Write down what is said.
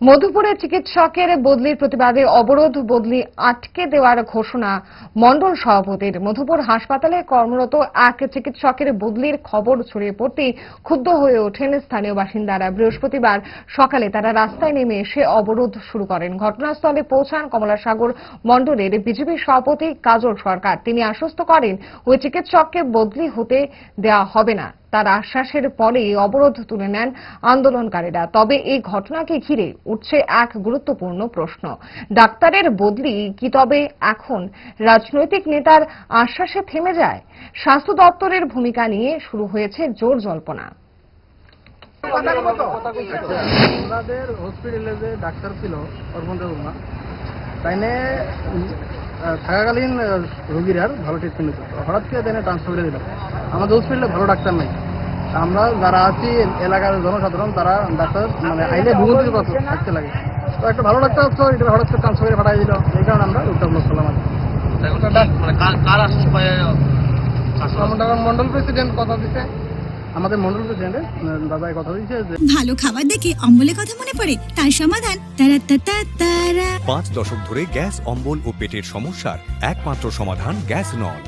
মধুপুরে চিকিৎসকের বদলির প্রতিবাদে অবরোধ বদলি আটকে দেওয়ার ঘোষণা মণ্ডল সভাপতির। মধুপুর হাসপাতালে কর্মরত এক চিকিৎসকের বদলির খবর ছড়িয়ে পড়তেই ক্ষুব্ধ হয়ে ওঠেন স্থানীয় বাসিন্দারা। বৃহস্পতিবার সকালে তারা রাস্তায় নেমে এসে অবরোধ শুরু করেন। ঘটনাস্থলে পৌঁছান কমলাসাগর মণ্ডলের বিজেপি সভাপতি কাজল সরকার। তিনি আশ্বস্ত করেন, ওই চিকিৎসককে বদলি হতে দেওয়া হবে না। তার আশ্বাসের পরে অবরোধ তুলে নেন আন্দোলনকারীরা। তবে এই ঘটনাকে ঘিরে উঠছে এক গুরুত্বপূর্ণ প্রশ্ন। ডাক্তারের বদলি কি তবে এখন রাজনৈতিক নেতার আশ্বাসে থেমে যায়? স্বাস্থ্য দপ্তরের ভূমিকা নিয়ে শুরু হয়েছে জোর জল্পনা। হসপিটালে ডাক্তার ছিল থাকাকালীন আহ, রোগীরার ভালো ট্রিটমেন্ট হঠাৎ করে ট্রান্সফার করে দিল। আমাদের হসপিটালে ভালো ডাক্তার নাই। আমরা যারা আছি এলাকার জনসাধারণ তারা ডাক্তার মানে আইলে থাকতে লাগে। তো একটা ভালো ডাক্তার আসতো এটা হঠাৎ করে ট্রান্সফার করে পাঠাই দিল। এই কারণে আমরা উত্তর করলাম আর। মানে কার কার আশ্বাস পায় আমাদের মন্ডল প্রেসিডেন্ট কথা আমাদের মন্ডল প্রেসিডেন্টের দাদাই কথা দিয়েছে ভালো খাবার দেখে অম্বলে কথা মনে পড়ে তার সমাধান তারা তা তারা। পাঁচ দশক ধরে গ্যাস অম্বল ও পেটের সমস্যার একমাত্র সমাধান গ্যাস নল